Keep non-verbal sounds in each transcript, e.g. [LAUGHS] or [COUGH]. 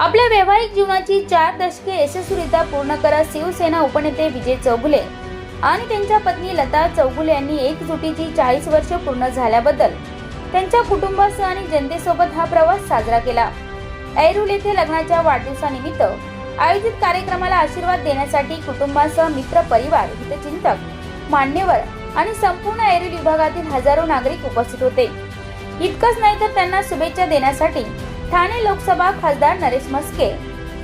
आपल्या वैवाहिक जीवनाची चार दशके यशस्वीरित्या पूर्ण करत शिवसेना उपनेते विजय चौगुले आणि त्यांच्या पत्नी लता चौगुले यांनी एकजुटीची चाळीस वर्ष पूर्ण झाल्याबद्दल त्यांच्या कुटुंबासह आणि जनतेसोबत हा प्रवास साजरा केला. ऐरुल येथे लग्नाच्या वाढदिवसानिमित्त आयोजित कार्यक्रमाला आशीर्वाद देण्यासाठी कुटुंबासह मित्र परिवार हितचिंतक मान्यवर आणि संपूर्ण ऐरुल विभागातील हजारो नागरिक उपस्थित होते. इतकंच नाही तर त्यांना शुभेच्छा देण्यासाठी ठाणे लोकसभा खासदार नरेश मस्के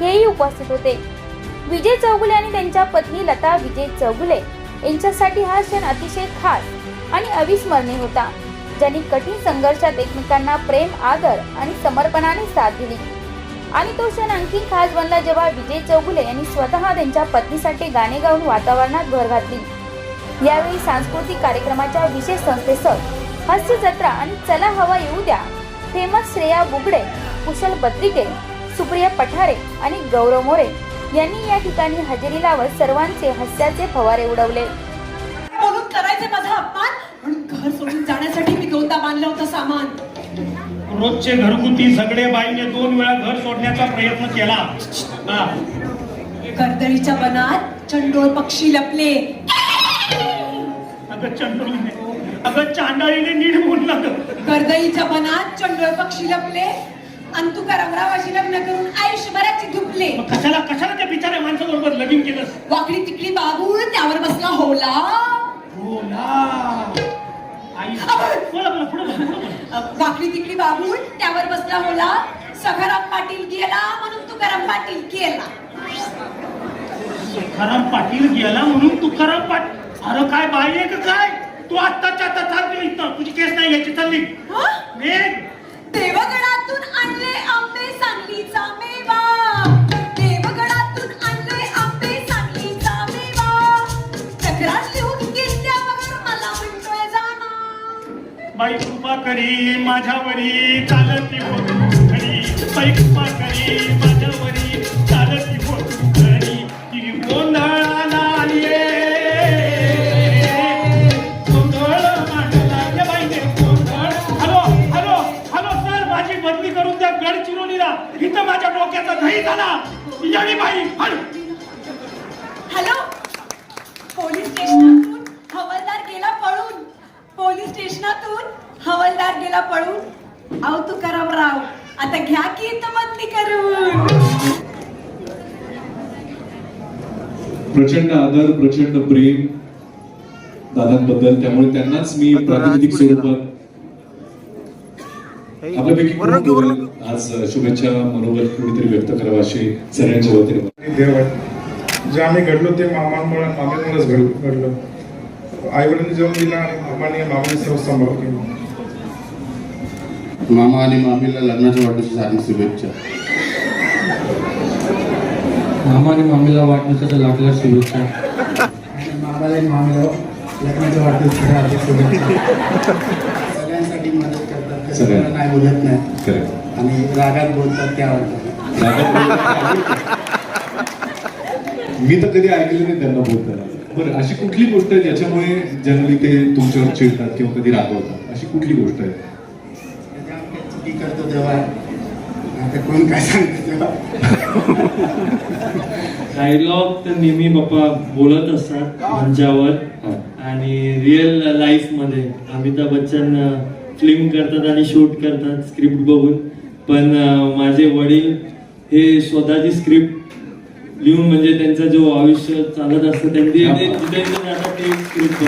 हेही उपस्थित होते. विजय चौगुले आणि त्यांच्या पत्नी लता विजय चौगुले यांच्यासाठी हा क्षण अतिशय खास आणि अविस्मरणीय होता ज्यांनी कठीण संघर्षात एकमेकांना प्रेम आदर आणि समर्पणाने साथ दिली. आणि तो क्षण आणखी खास बनला जेव्हा विजय चौगुले यांनी स्वतः त्यांच्या पत्नीसाठी गाणे गाऊन वातावरणात भर घातली. यावेळी सांस्कृतिक कार्यक्रमाच्या विशेष संस्थेसह हास्य जत्रा आणि चला हवा येऊ द्या फेमस श्रेया बुगडे कुशल बद्रिके सुप्रिया पठारे आणि गौरव मोरे यांनी या ठिकाणी हजेरी लावत सर्वांचे हास्याचे फवारे उडवले म्हणून करायचे माझा अपमान म्हणून घर सोडून जाण्यासाठी मी दोनदा बांधलं होतं सामान रोजचे घरगुती सगळे बाईने दोन वेळा घर सोडण्याचा प्रयत्न केला हा. कर्दळीच्या वनात चंडोळ पक्षी लपले अगं चंद्रुने अगं चांडाळीने नीट बोलला गं. कर्दळीच्या वनात चंडोळ पक्षी लपले अंतु करमरावाशी लग्न करून आयुष्यभराची धुपले. मग कशाला कशाला त्या बिचाऱ्या माणसाबरोबर लगीन केलं? वाकडी तिकडी बाबूळ त्यावर बसला होला. हो ना आई बोला बोला पुढे बोला पुढे बोला. वाकडी तिकडी बाबूळ त्यावर बसला होला. सखाराम पाटील गेला म्हणून तुकाराम पाटील गेला. तुकाराम पाटील गेला म्हणून तुकाराम पाटील अरे काय बाई आहे का काय? तू आत्ताच्या आता चालते इथं. तुझी केस नाही घ्यायची चालली. हं? निघ. देवगडातून आणले आंबे सांगलीचा मेवा. देवगडातून आणले आंबे सांगलीचा मेवा. तक्रार लिहून घेतल्यावर मला म्हणतोय जाणार बाई कृपा करी माझ्यावरी चालती हो खरी बाई कृपा करी माझ्यावरी चालती हो प्रचंड आदर प्रचंड प्रेम दादांबद्दल. त्यामुळे त्यांनाच मी प्रातिनिधिक स्वरूपात आपल्यापैकी? आज शुभेच्छा मनोगत कुणीतरी व्यक्त करावं अशी सगळ्यांच्या वतीने. देव जे आम्ही घडलो ते मामांमुळे मामीमुळेच घड घडलं. आई वडिलांनी जेवण दिलं आणि मामाने मामाने सर्व सांभाळ केलं मामा आणि मामीला लग्नाच्या वाढदिवसाची हार्दिक शुभेच्छा. मामा आणि मामीला वाढदिवसाच्या लागल्या शुभेच्छा मामाला आणि मामीला लग्नाच्या वाढदिवसाच्या हार्दिक शुभेच्छा. सगळ्यांसाठी मदत करतात. कोणाला नाही बोलत नाही. आणि रागात बोलतात ते आवडतात मी तर कधी ऐकलं नाही त्यांना बोलताना. बरं अशी कुठली गोष्ट आहे ज्याच्यामुळे जनरली ते तुमच्यावर चिडतात किंवा कधी रागवतात? अशी कुठली गोष्ट आहे? करतो तेव्हा आता कोण काय सांगतो डायलॉग तर नेहमी बाप्पा बोलत असतात मंचावर. आणि रिअल लाईफमध्ये अमिताभ बच्चन फिल्म करतात आणि शूट करतात स्क्रिप्ट बघून पण माझे वडील हे स्वतःची स्क्रिप्ट लिहून म्हणजे त्यांचं जो आयुष्य चालत असतं त्यांनी ते-. जिथे जिथे जातात ते स्क्रिप्ट.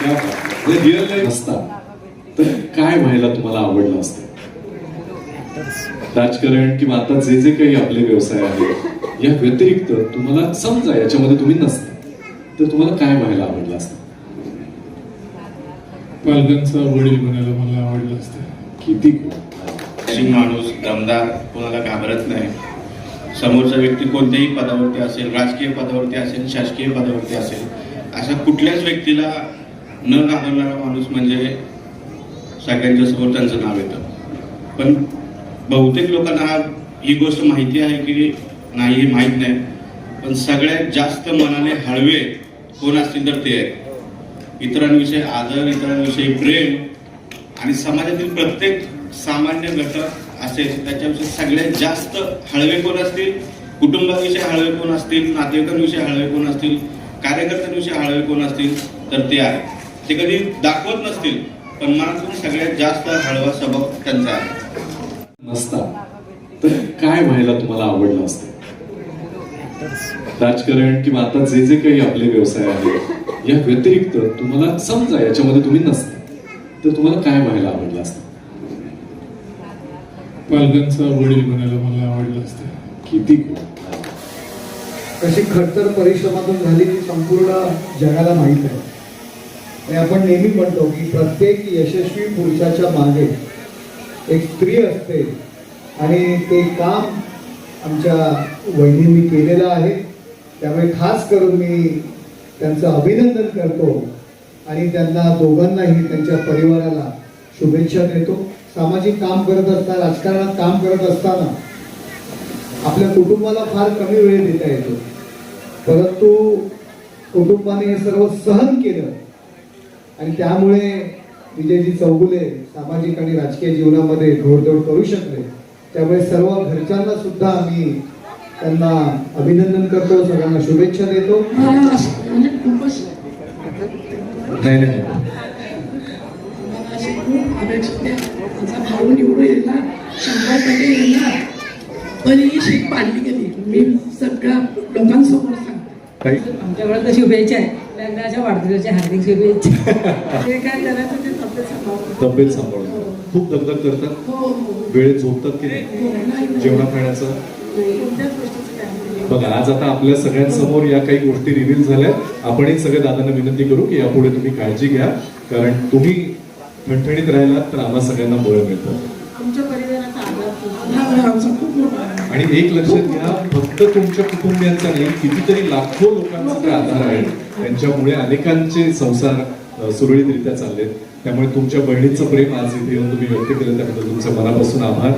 त्या म्हणजे रिअल लाईफ असता तर काय व्हायला तुम्हाला आवडलं असतं राजकारण किंवा आता जे जे काही आपले व्यवसाय आहेत या व्यतिरिक्त तुम्हाला समजा याच्यामध्ये तुम्ही नसता तर तुम्हाला काय व्हायला आवडलं असतं? पालकांचा वडील बनायला मला आवडलं असतं. किती माणूस दमदार कोणाला घाबरत नाही. समोरचा व्यक्ती कोणत्याही पदावरती असेल राजकीय पदावरती असेल शासकीय पदावरती असेल अशा कुठल्याच व्यक्तीला न घाबरणारा माणूस म्हणजे सगळ्यांच्या समोर त्यांचं नाव येतं. पण बहुतेक लोकांना हा ही गोष्ट माहिती आहे की नाही हे माहीत नाही. पण सगळ्यात जास्त मनाने हळवे कोण असतील तर ते आहेत. इतरांविषयी आदर इतरांविषयी प्रेम आणि समाजातील प्रत्येक सामान्य घटक असेल त्याच्याविषयी सगळ्यात जास्त हळवे कोण असतील? कुटुंबाविषयी हळवे कोण असतील? नातेवाईकांविषयी हळवे कोण असतील? कार्यकर्त्यांविषयी हळवे कोण असतील? तर ते आहे ते कधी दाखवत नसतील पण मनातून सगळ्यात जास्त हळवा स्वभाव त्यांचा आहे. नसता. तर काय व्हायला तुम्हाला आवडलं असतं? राजकारण किंवा आता जे जे काही आपले व्यवसाय आहेत या व्यतिरिक्त तुम्हाला समजा याच्यामध्ये तुम्ही नसता तर तुम्हाला काय व्हायला आवडलं असतं? पालकांचा वडील बनायला मला आवडलं असतं. किती. कशी खडतर परिश्रमातून झाली ती संपूर्ण जगाला माहीत आहे आणि आपण नेहमी म्हणतो की प्रत्येक यशस्वी पुरुषाच्या मागे एक स्त्री असते आणि ते काम आमच्या वहिनींनी केलेलं आहे. त्यामुळे खास करून मी त्यांचं अभिनंदन करतो आणि त्यांना दोघांनाही त्यांच्या परिवाराला शुभेच्छा देतो. सामाजिक काम करत असताना राजकारणात काम करत असताना आपल्या कुटुंबाला फार कमी वेळ देता येतो. परंतु कुटुंबाने हे सर्व सहन केलं आणि त्यामुळे विजयजी चौगुले सामाजिक आणि राजकीय जीवनामध्ये घोडदौड करू शकले. त्यामुळे सर्व घरच्यांना सुद्धा मी त्यांना अभिनंदन करतो सगळ्यांना शुभेच्छा देतो. पण ही पाडली गेली मी सगळ्या लोकांसमोर सांगते आमच्याकडे तर शुभेच्छा आहे. लग्नाच्या वाढदिवसाच्या हार्दिक शुभेच्छा. [LAUGHS] ते काय करायचं ते तब्येत सांभाळून. खूप दगदग करतात. वेळेत झोपतात की नाही? जेवणा खाण्याचं. बघा आज आता आपल्या सगळ्यांसमोर या काही गोष्टी रिव्हील झाल्या. आपणही सगळ्या दादांना विनंती करू की यापुढे तुम्ही काळजी घ्या. कारण तुम्ही ठणठणीत राहिलात तर आम्हा सगळ्यांना बळ मिळतं. आणि एक लक्षात घ्या फक्त तुमच्या कुटुंबियांचा नाही कितीतरी लाखो लोकांचा आधार आहे. त्यांच्यामुळे अनेकांचे संसार सुरळीतरित्या चाललेत. त्यामुळे तुमच्या बहिणीचं प्रेम आज इथे येऊन तुम्ही व्यक्त केलं त्याबद्दल तुमचं मनापासून आभार.